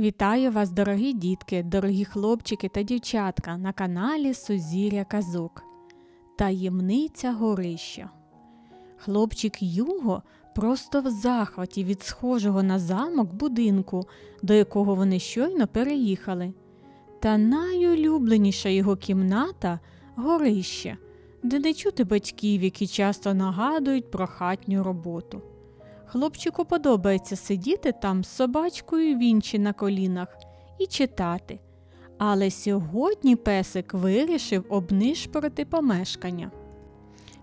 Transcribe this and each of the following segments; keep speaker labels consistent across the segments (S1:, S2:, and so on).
S1: Вітаю вас, дорогі дітки, дорогі хлопчики та дівчатка на каналі Сузір'я Казок. Таємниця горища. Хлопчик Юго просто в захваті від схожого на замок будинку, до якого вони щойно переїхали. Та найулюбленіша його кімната горище, де не чути батьків, які часто нагадують про хатню роботу. Хлопчику подобається сидіти там з собачкою Вінчі на колінах і читати. Але сьогодні песик вирішив обнишпорити помешкання.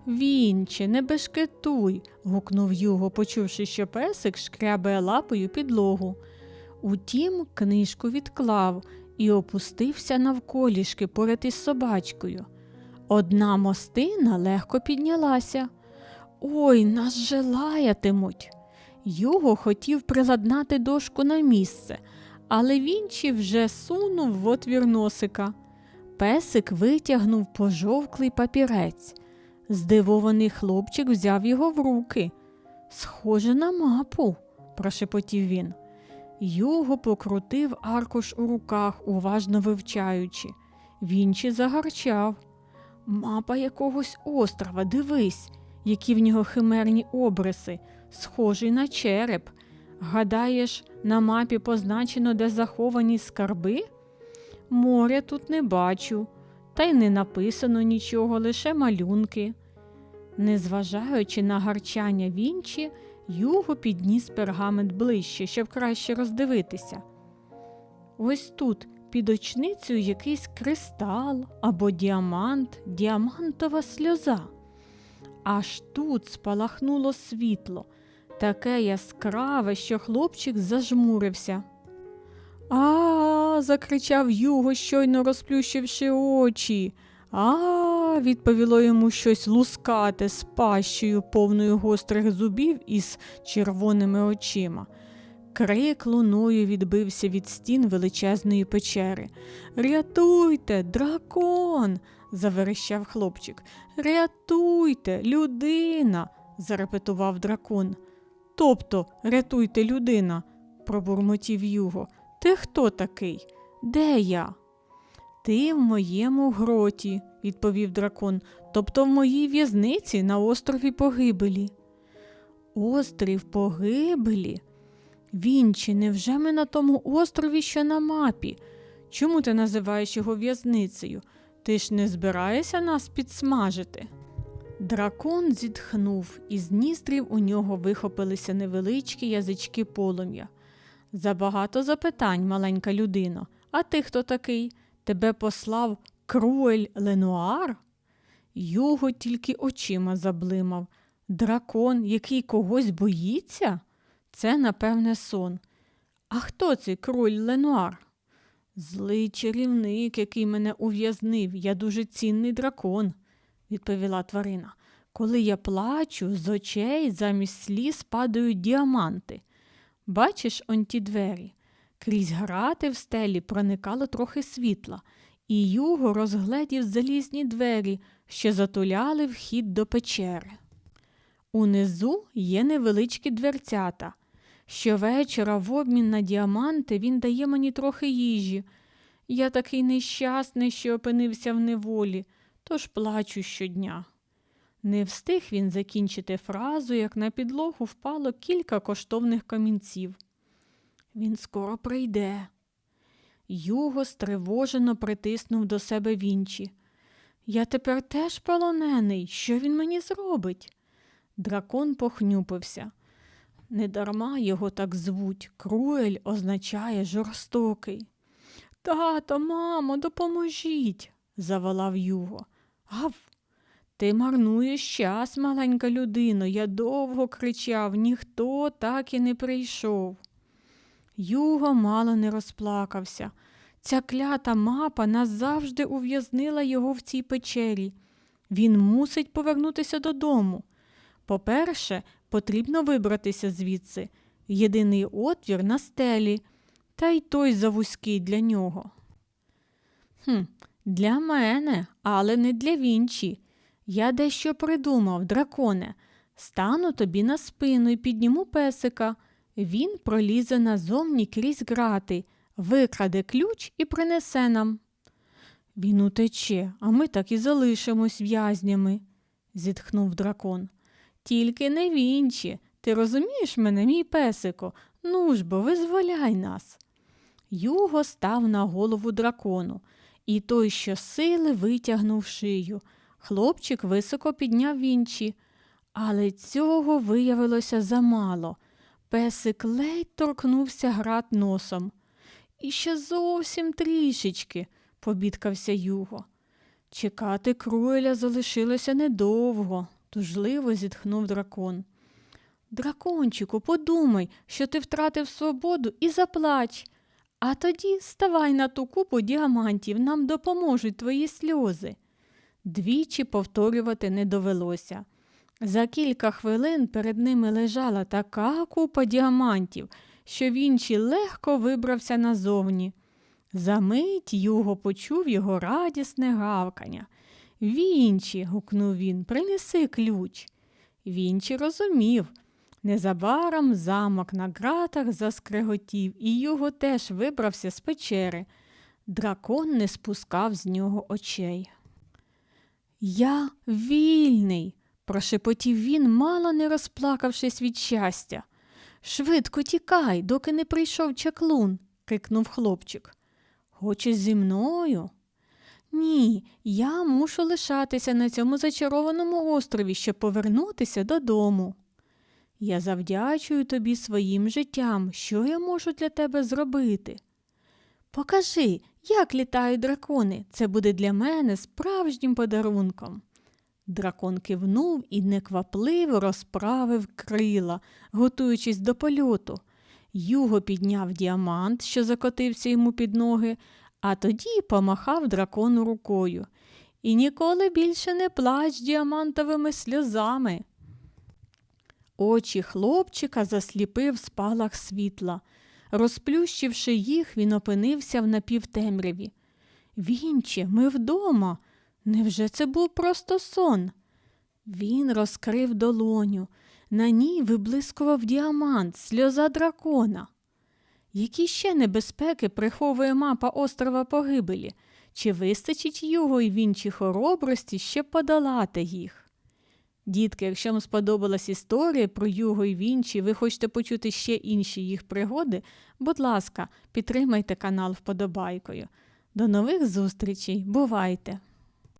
S1: Вінче, не бешкетуй. гукнув Юго, почувши, що песик шкрябає лапою підлогу. Утім, книжку відклав і опустився навколішки поряд із собачкою. Одна мостина легко піднялася. Ой, нас же лаятимуть. Юго хотів приладнати дошку на місце, але Вінчі вже сунув в отвір носика. Песик витягнув пожовклий папірець. Здивований хлопчик взяв його в руки. Схоже на мапу, прошепотів він. Юго покрутив аркуш у руках, уважно вивчаючи. Вінчі загарчав. Мапа якогось острова, дивись, які в нього химерні обриси, схожий на череп. Гадаєш, на мапі позначено, де заховані скарби? Моря тут не бачу, та й не написано нічого, лише малюнки. Незважаючи на гарчання вінчі, Юго підніс пергамент ближче, щоб краще роздивитися. Ось тут під очницею якийсь кристал або діамант, діамантова сльоза. Аж тут спалахнуло світло, таке яскраве, що хлопчик зажмурився. А, закричав Юго, щойно розплющивши очі. А, відповіло йому щось лускате з пащею, повною гострих зубів із червоними очима. Крик луною відбився від стін величезної печери. Рятуйте, дракон. Заверещав хлопчик. Рятуйте, людина. зарепетував дракон. Тобто, рятуйте, людина, пробурмотів Юго. Ти хто такий? Де я? Ти в моєму гроті, відповів дракон, тобто в моїй в'язниці на острові Погибелі. Острів Погибелі? Вінчі, невже ми на тому острові, що на мапі? Чому ти називаєш його в'язницею? Ти ж не збираєшся нас підсмажити? Дракон зітхнув, і з ніздрів у нього вихопилися невеличкі язички полум'я. Забагато запитань, маленька людино. А ти хто такий? Тебе послав Круель Ленуар? Юго тільки очима заблимав. Дракон, який когось боїться? Це, напевне, сон. А хто цей кроль Ленуар? Злий чарівник, який мене ув'язнив, я дуже цінний дракон, відповіла тварина. Коли я плачу, з очей замість сліз падають діаманти. Бачиш он ті двері? Крізь грати в стелі проникало трохи світла, і Юго розгледів залізні двері, що затуляли вхід до печери. Унизу є невеличкі дверцята. Щовечора в обмін на діаманти він дає мені трохи їжі. Я такий нещасний, що опинився в неволі, тож плачу щодня. Не встиг він закінчити фразу, як на підлогу впало кілька коштовних камінців. Він скоро прийде. Юго стривожено притиснув до себе вінчі. Я тепер теж полонений. Що він мені зробить? Дракон похнюпився. Недарма його так звуть. Круель означає жорстокий. Тато, мамо, допоможіть, заволав Юго. Гав, ти марнуєш час, маленька людино. Я довго кричав, ніхто так і не прийшов. Юго мало не розплакався. Ця клята мапа назавжди ув'язнила його в цій печері. Він мусить повернутися додому. По-перше, потрібно вибратися звідси. Єдиний отвір на стелі, та й той завузький для нього. Хм, Для мене, але не для вінчі. Я дещо придумав, драконе. Стану тобі на спину і підніму песика. Він пролізе назовні крізь грати, викраде ключ і принесе нам. Він утече, а ми так і залишимось в'язнями, зітхнув дракон. Тільки не вінчі. Ти розумієш мене, мій песико? Ну ж бо, визволяй нас. Юго став на голову дракону, і той щосили витягнув шию. Хлопчик високо підняв вінчі, але цього виявилося замало. Песик ледь торкнувся град носом. І ще зовсім трішечки, побідкався Юго. Чекати Круеля залишилося недовго, тужливо зітхнув дракон. Дракончику, подумай, що ти втратив свободу і заплач. А тоді ставай на ту купу діамантів, нам допоможуть твої сльози. Двічі повторювати не довелося. За кілька хвилин перед ними лежала така купа діамантів, що Вінчі легко вибрався назовні. Замить Юго почув його радісне гавкання. Вінчі, гукнув він, принеси ключ. Вінчі розумів. Незабаром замок на ґратах заскреготів, і його теж вибрався з печери. Дракон не спускав з нього очей. Я вільний, прошепотів він, мало не розплакавшись від щастя. Швидко тікай, доки не прийшов чаклун, крикнув хлопчик. Хочеш зі мною? Ні, я мушу лишатися на цьому зачарованому острові, щоб повернутися додому. Я завдячую тобі своїм життям, що я можу для тебе зробити. Покажи, як літають дракони. Це буде для мене справжнім подарунком. Дракон кивнув і неквапливо розправив крила, готуючись до польоту. Юго підняв діамант, що закотився йому під ноги, а тоді помахав дракону рукою. І ніколи більше не плач діамантовими сльозами. Очі хлопчика засліпив спалах світла. Розплющивши їх, він опинився в напівтемряві. Вінче, ми вдома. Невже це був просто сон? Він розкрив долоню. На ній виблискував діамант, сльоза дракона. Які ще небезпеки приховує мапа острова погибелі? Чи вистачить його і вінчі хоробрості, щоб подолати їх? Дітки, якщо вам сподобалась історія про Юго і Вінчі, ви хочете почути ще інші їх пригоди, будь ласка, підтримайте канал вподобайкою. До нових зустрічей, бувайте!